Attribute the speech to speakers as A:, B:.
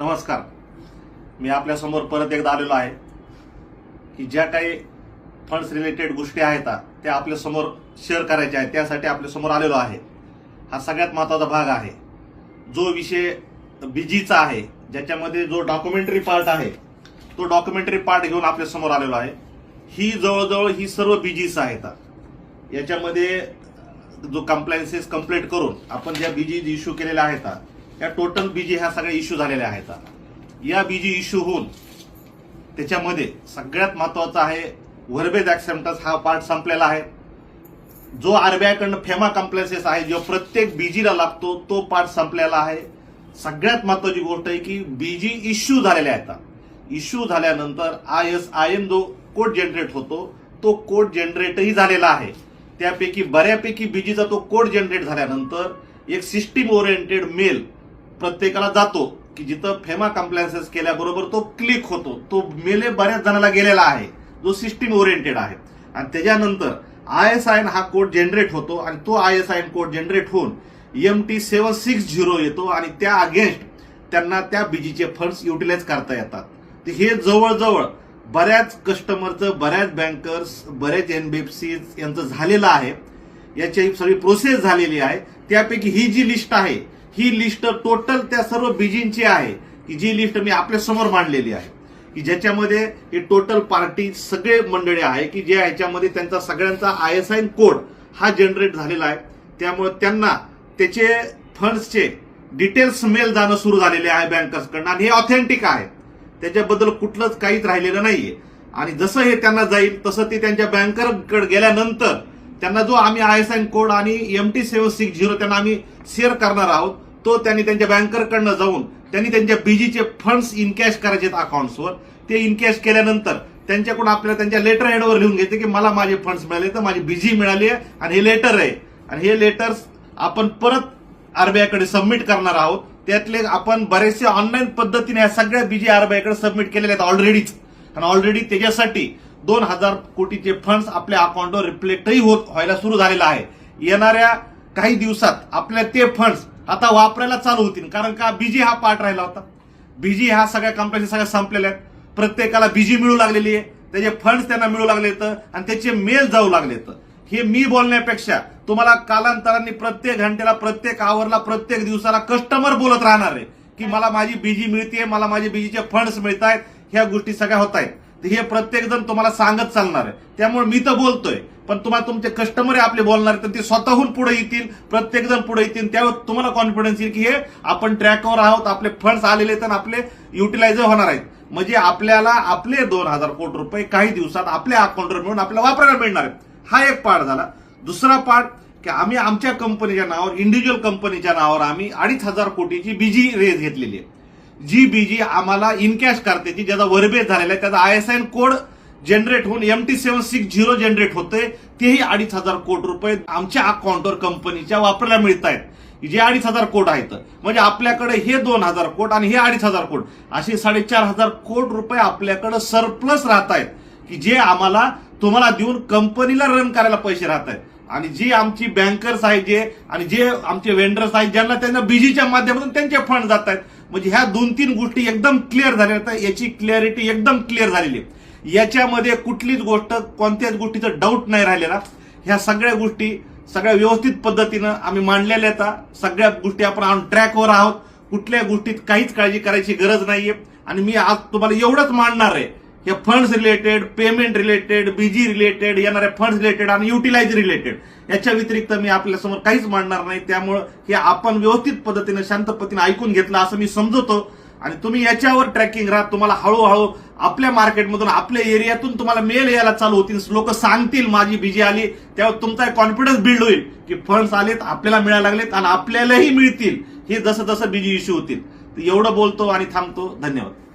A: नमस्कार. मी आपल्यासमोर परत एकदा आलेलो आहे. की ज्या काही फंड्स रिलेटेड गोष्टी आहेत त्या आपल्यासमोर शेअर करायच्या आहेत त्यासाठी आपल्यासमोर आलेलो आहे. हा सगळ्यात महत्त्वाचा भाग आहे. जो विषय बिजीचा आहे ज्याच्यामध्ये जो डॉक्युमेंटरी पार्ट आहे तो डॉक्युमेंटरी पार्ट घेऊन आपल्यासमोर आलेलो आहे. ही जवळजवळ ही सर्व बिजीस आहेत. याच्यामध्ये जो कम्प्लायन्सेस कंप्लीट करून आपण ज्या बिजीज इश्यू केलेल्या आहेत या टोटल बीजी ह्या सगळ्या इश्यू झालेल्या आहेत या बीजी इश्यू होऊन त्याच्यामध्ये सगळ्यात महत्त्वाचा आहे व्हर्बेज ऍक्सेप्टन्स हा पार्ट संपलेला आहे. जो आरबीआयकडनं फेमा कम्प्लायन्सेस आहे जो प्रत्येक बीजीला लागतो तो पार्ट संपलेला आहे. सगळ्यात महत्वाची गोष्ट आहे की बीजी इश्यू झालेल्या आहेत इश्यू झाल्यानंतर आय एस आय एन जो कोड जनरेट होतो तो कोड जनरेटही झालेला आहे. त्यापैकी बऱ्यापैकी बीजीचा तो कोड जनरेट झाल्यानंतर एक सिस्टीम ओरिएंटेड मेल प्रत्येकाला जातो की जिथं फेमा कम्प्लायन्सेस केल्याबरोबर तो क्लिक होतो. तो मेले बऱ्याच जणाला गेलेला आहे. जो सिस्टीम ओरिएंटेड आहे. आणि त्याच्यानंतर आय एस आय एन हा कोड जनरेट होतो आणि तो I S I N code generate होऊन M T seven six zero येतो आणि त्या अगेन्स्ट त्यांना त्या बीजीचे फंड्स युटिलाइज करता येतात. तर हे जवळजवळ बऱ्याच कस्टमरचं बऱ्याच बँकर्स बऱ्याच एन बी एफ सी यांचं झालेलं आहे. याची सगळी प्रोसेस झालेली आहे. त्यापैकी ही जी लिस्ट आहे ही लिस्ट टोटल त्या सर्व बीजींची आहे की जी लिस्ट मी आपल्यासमोर मांडलेली आहे. की ज्याच्यामध्ये हे टोटल पार्टी सगळे मंडळी आहे की जे ह्याच्यामध्ये त्यांचा सगळ्यांचा आय एस आय कोड हा जनरेट झालेला आहे. त्यामुळे त्यांना त्याचे फंड्सचे डिटेल्स मेल जाणं सुरू झालेले आहे बँकर्सकडनं आणि हे ऑथेंटिक आहे. त्याच्याबद्दल कुठलंच काहीच राहिलेलं नाहीये. आणि जसं हे त्यांना जाईल तसं ते त्यांच्या बँकरकडे गेल्यानंतर त्यांना जो आम्ही आय एस एन कोड आणि M T seven six zero त्यांना आम्ही शेअर करणार आहोत तो त्यांनी त्यांच्या बँकरकडनं जाऊन त्यांनी त्यांच्या बीजीचे फंड्स इनकॅश करायचे अकाउंट्सवर ते इनकॅश केल्यानंतर त्यांच्याकडून आपल्याला त्यांच्या लेटर हेडवर लिहून घ्यायचे की मला माझे फंड्स मिळाले तर माझी बीजी मिळाली आहे आणि हे लेटर आहे. आणि हे लेटर्स आपण परत आरबीआयकडे सबमिट करणार आहोत. त्यातले आपण बरेचसे ऑनलाईन पद्धतीने या सगळ्या बीजी आरबीआयकडे सबमिट केलेले आहेत ऑलरेडीच आणि ऑलरेडी त्याच्यासाठी दोन हजार कोटीचे फंड्स आपल्या अकाउंटवर रिफ्लेक्टही होत व्हायला सुरू झालेला आहे. येणाऱ्या काही दिवसात आपल्या ते फंड्स आता वापरायला चालू होतील. कारण का? बीजी हा पार्ट राहिला होता. बीजी ह्या सगळ्या कंपन्या सगळ्या संपलेल्या आहेत. प्रत्येकाला बीजी मिळू लागलेली आहे. त्याचे फंड्स त्यांना मिळू लागलेत आणि त्याचे मेल जाऊ लागले लागलेत हे मी बोलण्यापेक्षा तुम्हाला कालांतराने प्रत्येक घंटेला प्रत्येक आवरला प्रत्येक दिवसाला कस्टमर बोलत राहणार आहे. की मला माझी बीजी मिळते मला माझे बीजीचे फंड्स मिळत आहेत ह्या गोष्टी सगळ्या होत आहेत हे प्रत्येक जण तुम्हाला सांगत चालणार आहे. त्यामुळे मी तर बोलतोय पण तुम्हाला तुमचे कस्टमर आपले बोलणार तर ते स्वतःहून पुढे येतील प्रत्येक जण पुढे येतील त्यावर तुम्हाला कॉन्फिडन्स येईल की हे आपण ट्रॅकवर आहोत आपले फंड्स आलेले आहेत आणि आपले युटिलाइज होणार आहेत. म्हणजे आपल्याला आपले दोन हजार कोटी रुपये काही दिवसात आपल्या अकाउंटवर मिळून आपल्याला वापरायला मिळणार आहेत. हा एक पार्ट झाला. दुसरा पार्ट की आम्ही आमच्या कंपनीच्या नावावर इंडिव्हिज्युअल कंपनीच्या नावावर आम्ही अडीच हजार कोटीची बीजी रेज घेतलेली आहे. जी बीजी आम्हाला इनकॅश करते जी ज्याचा वर्बेज झालेला आहे त्याचा I S I code generate होऊन M T seven six zero generate होते तेही अडीच हजार कोटी रुपये आमच्या अकाउंटवर कंपनीच्या वापरायला मिळत आहेत जे अडीच हजार कोट आहेत म्हणजे आपल्याकडे हे दोन हजार कोट आणि हे अडीच हजार कोट असे साडेचार हजार कोट रुपये आपल्याकडे सरप्लस राहत आहेत की जे आम्हाला तुम्हाला देऊन कंपनीला रन करायला पैसे राहत आहेत आणि जी आमची बँकर्स आहेत जे आणि जे आमचे वेंडर्स आहेत ज्यांना त्यांना बीजीच्या माध्यमातून त्यांचे फंड जात आहेत म्हणजे ह्या दोन तीन गोष्टी एकदम क्लिअर झाल्या. आहेत याची क्लिअरिटी एकदम क्लिअर झालेली आहे. याच्यामध्ये कुठलीच गोष्ट कोणत्याच गोष्टीचं डाऊट नाही राहिलेला. ह्या सगळ्या गोष्टी सगळ्या व्यवस्थित पद्धतीनं आम्ही मांडलेल्या आहेत. सगळ्या गोष्टी आपण ऑन ट्रॅकवर आहोत. कुठल्या गोष्टीत काहीच काळजी करायची गरज नाहीये. आणि मी आज तुम्हाला एवढंच मांडणार आहे. हे funds related payment related BG related येणाऱ्या फंड्स रिलेटेड आणि युटिलाइज रिलेटेड याच्या व्यतिरिक्त मी आपल्यासमोर काहीच मांडणार नाही. त्यामुळं हे आपण व्यवस्थित पद्धतीने शांत पद्धतीने ऐकून घेतलं असं मी समजवतो. आणि तुम्ही याच्यावर ट्रॅकिंग राहा. तुम्हाला हळूहळू आपल्या मार्केटमधून आपल्या एरियातून तुम्हाला मेल यायला चालू होतील. लोक सांगतील माझी बीजी आली. त्यावर तुमचा कॉन्फिडन्स बिल्ड होईल की फंड्स आलेत आपल्याला मिळायला लागलेत आणि आपल्यालाही मिळतील. हे जसं जसं बीजी इश्यू होतील. एवढं बोलतो आणि थांबतो. धन्यवाद.